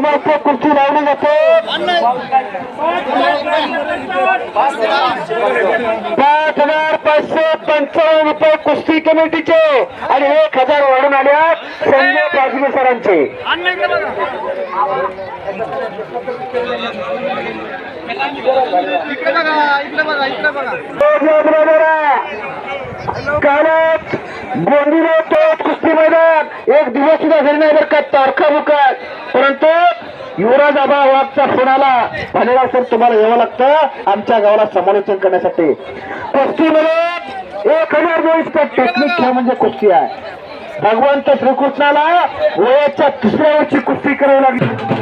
मात्र कुस्ती लावली जाते. पाच हजार पाचशे पंचावन्न रुपये कुस्ती कमिटीचे आणि एक हजार वाढून आल्या संजय पाचवे सरांचे. कालच गोंदिलो कुस्ती मैदान. एक दिवस सुद्धा घरी नाही बरं का तारखा बुकात. परंतु युवराज आबा वाघचा फोन आला. भालेराव सर तुम्हाला यावं लागतं. आमच्या गावाला समालोचन करण्यासाठी. कुस्तीमध्ये एक हजार दोन टेक्निक खेळ म्हणजे कुस्ती आहे. भगवंत श्रीकृष्णाला वयाच्या तिसऱ्या वर्षी कुस्ती करावी लागली.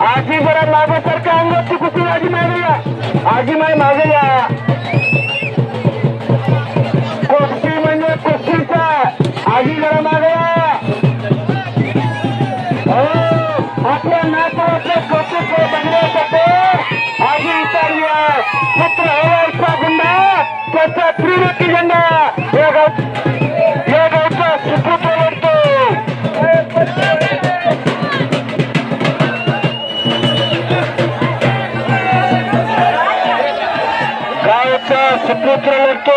आजी जरा मागेसारखं अंगाची कुस्ती आजी मागे या? आजी माय मागे या. कुस्ती म्हणजे कुस्तीचा? आजी जरा मागे या. हो, आपल्या कौतुक बघण्यासाठी आजी उतारली पुत्र हवाईचा गुंडा. त्याचा झेंडा या गाव सुपुत्र लढतो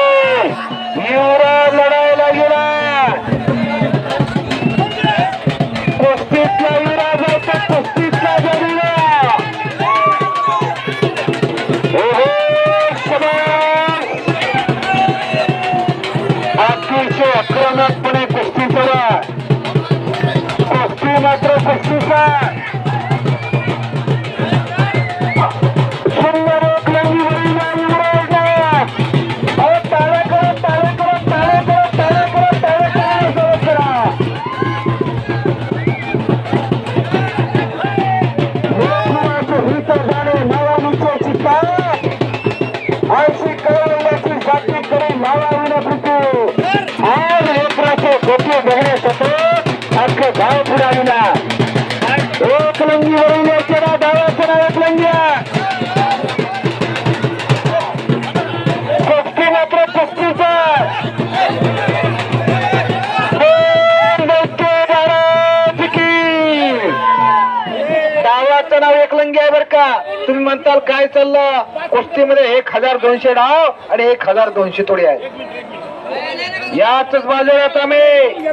युवराज लढायला गेला कुस्तीतला युवराज आहे तर कुस्तीतला जरीला अतिशय आक्रमकपणे कुस्ती करा कुस्ती मात्र कुस्तीचा. आज लेकराचे गोपी अख्खं गाव एकलंगी गावाचं नाव एकलंग्या कुस्ती मात्र कुस्तीचा नाव एकलंगी आहे बर का. तुम्ही म्हणताल काय चाललं? कुस्तीमध्ये एक हजार दोनशे डाव आणि एक हजार दोनशे थोडी आहे. याच बाजारात आम्ही.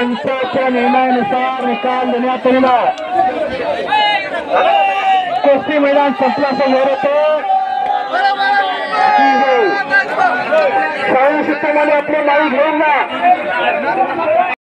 पंचाच्या निर्णयानुसार निकाल देण्यात येणार. कुस्ती मैदान संपल्यासमोर येतो शाळा शिक्षणाने आपले नाव घेऊन जा.